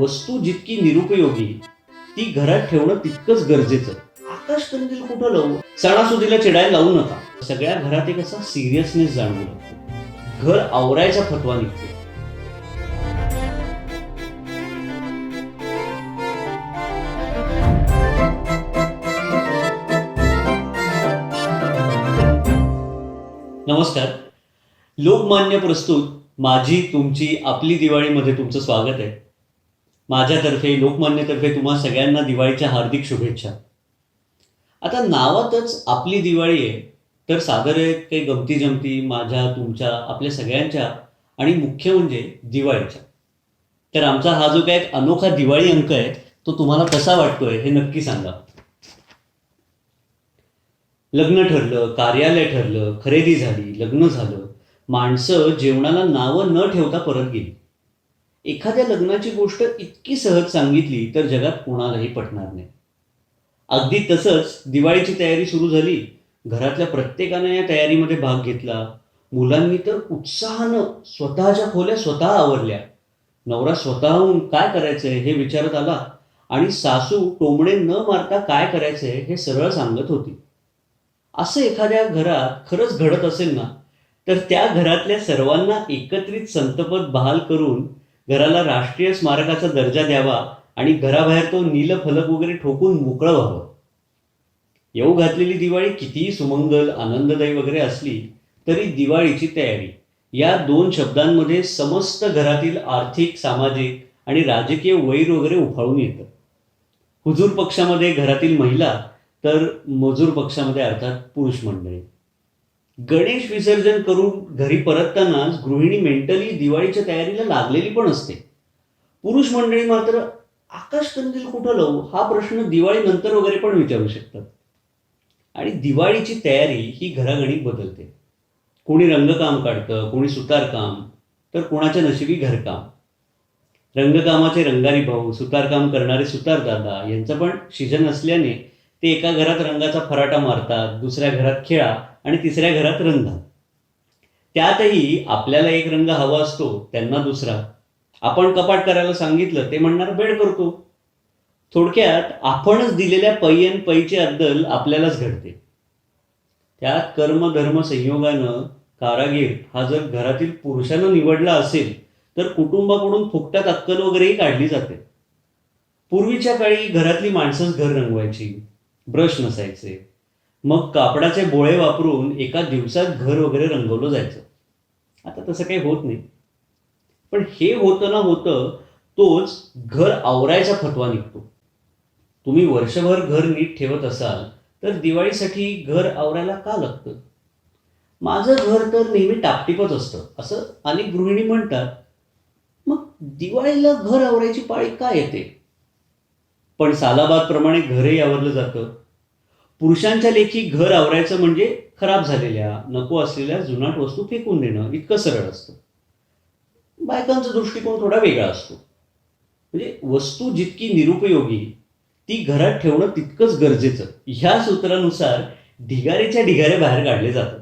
वस्तू जितकी निरुपयोगी ती घरात ठेवणं तितकंच गरजेचं. आकाश कंदील कुठं लावू? सणासुदीला चिडायला लावू नका. सगळ्या घरात एक असा सिरियसनेस जाणवू लागतो. घर आवरायचा फतवा निघतो. नमस्कार. लोकमान्य प्रस्तुत माझी तुमची आपली दिवाळीमध्ये तुमचं स्वागत आहे. माझ्यातर्फे लोकमान्यतर्फे तुम्हा सगळ्यांना दिवाळीच्या हार्दिक शुभेच्छा. आता नावातच आपली दिवाळी आहे तर सादर आहे काही गमती जमती माझ्या तुमच्या आपल्या सगळ्यांच्या आणि मुख्य म्हणजे दिवाळीच्या. तर आमचा हा जो काय एक अनोखा दिवाळी अंक आहे तो तुम्हाला कसा वाटतोय हे नक्की सांगा. लग्न ठरलं कार्यालय ठरलं खरेदी झाली लग्न झालं माणसं जेवणाला नावं न ठेवता परत गेली. एखाद्या लग्नाची गोष्ट इतकी सहज सांगितली तर जगात कोणालाही पटणार नाही. अगदी तसंच दिवाळीची तयारी सुरू झाली घरातल्या प्रत्येकानं या तयारीमध्ये भाग घेतला. मुलांनी तर उत्साहानं स्वतःच्या खोल्या स्वतः आवरल्या. नवरा स्वतःहून काय करायचंय हे विचारत आला आणि सासू टोमणे न मारता काय करायचंय हे सरळ सांगत होती. असं एखाद्या घरात खरंच घडत असेल ना तर त्या घरातल्या सर्वांना एकत्रित संतपद बहाल करून घराला राष्ट्रीय स्मारकाचा दर्जा द्यावा आणि घराबाहेर तो नील फलक वगैरे ठोकून मोकळं व्हावं येऊ घातलेली दिवाळी कितीही सुमंगल आनंददायी वगैरे असली तरी दिवाळीची तयारी. या दोन शब्दांमध्ये समस्त घरातील आर्थिक सामाजिक आणि राजकीय वैर वगैरे उफाळून येतं. हुजूर पक्षामध्ये घरातील महिला तर मजूर पक्षामध्ये अर्थात पुरुष मंडळी. गणेश विसर्जन करून घरी परततानाच गृहिणी मेंटली दिवाळीच्या तयारीला लागलेली पण असते. पुरुष मंडळी मात्र आकाश कंदील कुठं लावू? हा प्रश्न दिवाळी नंतर वगैरे पण विचारू शकतात. आणि दिवाळीची तयारी ही घरागणिक बदलते. कोणी रंगकाम काढतं कोणी सुतारकाम तर कोणाच्या नशिबी घरकाम. रंगकामाचे रंगारी भाऊ सुतारकाम करणारे सुतारदादा यांचं पण सीजन असल्याने ते एका घरात रंगाचा फराटा मारतात दुसऱ्या घरात खेळा आणि तिसऱ्या घरात रंगा. त्यातही आपल्याला एक रंग हवा असतो त्यांना दुसरा. आपण कपाट करायला सांगितलं ते म्हणणार बेड करतो. थोडक्यात आपणच दिलेल्या पै आणि पैची अद्दल आपल्यालाच घडते. त्यात कर्म धर्म संयोगानं कारागीर हा जर घरातील पुरुषानं निवडला असेल तर कुटुंबाकडून फुकटात अक्कल वगैरेही काढली जाते. पूर्वीच्या काळी घरातली माणसंच घर रंगवायची ब्रश नसायचे मग कापडाचे बोळे वापरून एका दिवसात घर वगैरे रंगवलं जायचं. आता तसं काही होत नाही. पण हे होतं ना होतं तोच घर आवरायचा फतवा निघतो. तुम्ही वर्षभर घर नीट ठेवत असाल तर दिवाळीसाठी घर आवरायला का लागतं? माझं घर तर नेहमी टापटीपच असतं असं अनेक गृहिणी म्हणतात. मग दिवाळीला घर आवरायची पाळी का येते? पण सालाबादप्रमाणे घरही आवरलं जातं. पुरुषांच्या लेखी घर आवरायचं म्हणजे खराब झालेल्या नको असलेल्या जुनाट वस्तू फेकून देणं इतकं सरळ असतं. बायकांचा दृष्टिकोन थोडा वेगळा असतो. म्हणजे वस्तू जितकी निरुपयोगी ती घरात ठेवणं तितकंच गरजेचं. ह्या सूत्रानुसार ढिगाऱ्याच्या ढिगारे बाहेर काढले जातात.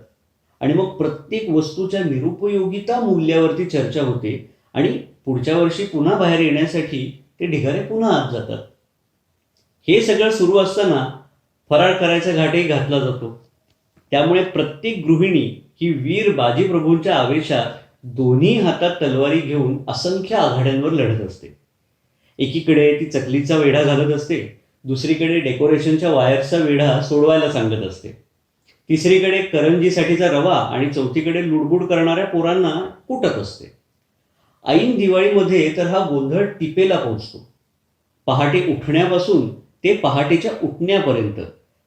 आणि मग प्रत्येक वस्तूच्या निरुपयोगिता मूल्यावरती चर्चा होते आणि पुढच्या वर्षी पुन्हा बाहेर येण्यासाठी ते ढिगारे पुन्हा आत जातात. हे सगळं सुरू असताना फराळ करायचा घाटही घातला जातो. त्यामुळे प्रत्येक गृहिणी ही वीर बाजीप्रभूंच्या आवेशात दोन्ही हातात तलवारी घेऊन असंख्य आघाड्यांवर लढत असते. एकीकडे ती चकलीचा वेढा घालत असते दुसरीकडे डेकोरेशनच्या वायरचा वेढा सोडवायला सांगत असते. तिसरीकडे करंजीसाठीचा रवा आणि चौथीकडे लुडबुड करणाऱ्या पोरांना कुटत असते. ऐन दिवाळीमध्ये तर हा गोंधळ टिपेला पोहोचतो. पहाटे उठण्यापासून ते पहाटेच्या उठण्यापर्यंत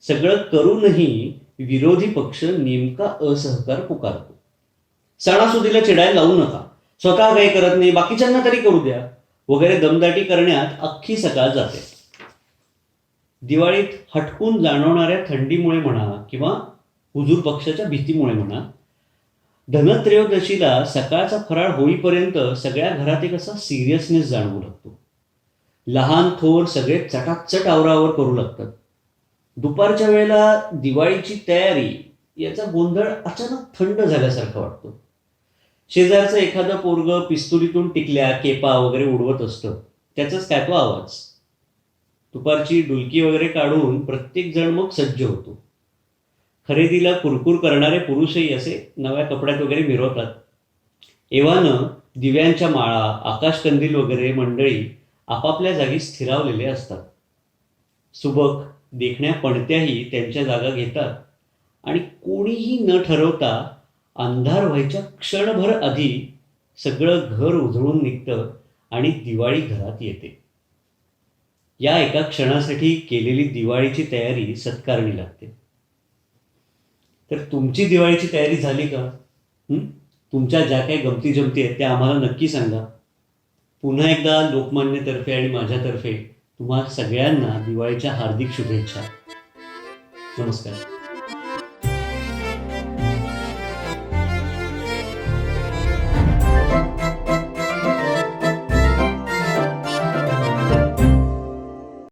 सगळं करूनही विरोधी पक्ष नेमका असहकार पुकारतो. सणासुदीला चिडायला लावू नका. स्वतः काही करत नाही बाकीच्यांना तरी करू द्या. वगैरे दमदाटी करण्यात अख्खी सकाळ जाते. दिवाळीत हटकून जाणवणाऱ्या थंडीमुळे म्हणा किंवा हुजूर पक्षाच्या भीतीमुळे म्हणा धनत्रयोदशीला सकाळचा फराळ होईपर्यंत सगळ्या घरात एक असा सिरियसनेस जाणवू लागतो. लहान थोर सगळे चटाचट आवरावर करू लागतात. दुपारच्या वेळेला दिवाळीची तयारी याचा गोंधळ अचानक थंड झाल्यासारखा वाटतो. शेजारचं एखादं पोरग पिस्तुलीतून टिकल्या केपा वगैरे उडवत असतं. त्याचाच काय तो आवाज? दुपारची डुलकी वगैरे काढून प्रत्येक जण मग सज्ज होतो. खरेदीला कुरकुर करणारे पुरुषही असे नव्या कपड्यात वगैरे मिरवतात. एव्हानं दिव्यांच्या माळा आकाशकंदील वगैरे मंडळी आपापल्या जागी स्थिरावलेले असतात. सुबक देखण्या पणत्याही त्यांच्या जागा घेतात. आणि कोणीही न ठरवता अंधार व्हायच्या क्षणभर आधी सगळं घर उजळून निघतं आणि दिवाळी घरात येते. या एका क्षणासाठी केलेली दिवाळीची तयारी सत्कारणी लागते. तर तुमची दिवाळीची तयारी झाली का? तुमच्या ज्या काही गमती जमती आहेत त्या आम्हाला नक्की सांगा. पुन्हा एकदा लोकमान्यतर्फे आणि माझ्यातर्फे तुम्हा सगळ्यांना दिवाळीच्या हार्दिक शुभेच्छा. नमस्कार.